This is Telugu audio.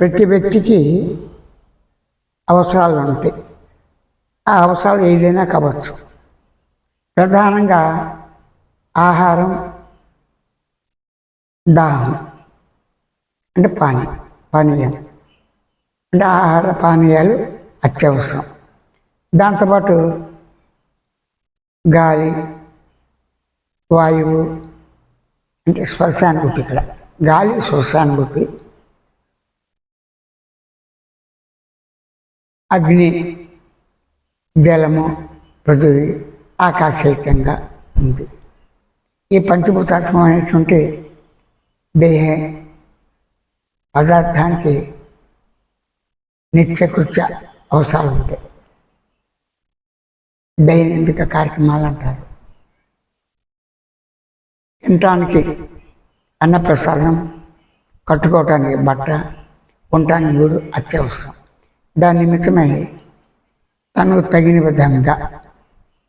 ప్రతి వ్యక్తికి అవసరాలు ఉంటాయి. ఆ అవసరాలు ఏదైనా కావచ్చు. ప్రధానంగా ఆహారం దాహం అంటే పానీ పానీయం. అంటే ఆహార పానీయాలు అత్యవసరం. దాంతోపాటు గాలి వాయువు అంటే శ్వశానుభూతి ఇక్కడ. గాలి శ్వశానుభూతి అగ్ని జలము పృథివీ ఆకాశైతంగా ఉంది. ఈ పంచభూతాత్మం అనేటువంటి దేహే పదార్థానికి నిత్యకృత్య అవసరాలు ఉంటాయి. దైనందిక కార్యక్రమాలు అంటారు. తినటానికి అన్నప్రసాదం కట్టుకోవటానికి బట్ట ఉండటానికి గూడు అత్యవసరం. దాని నిమిత్తమై తనకు తగిన విధంగా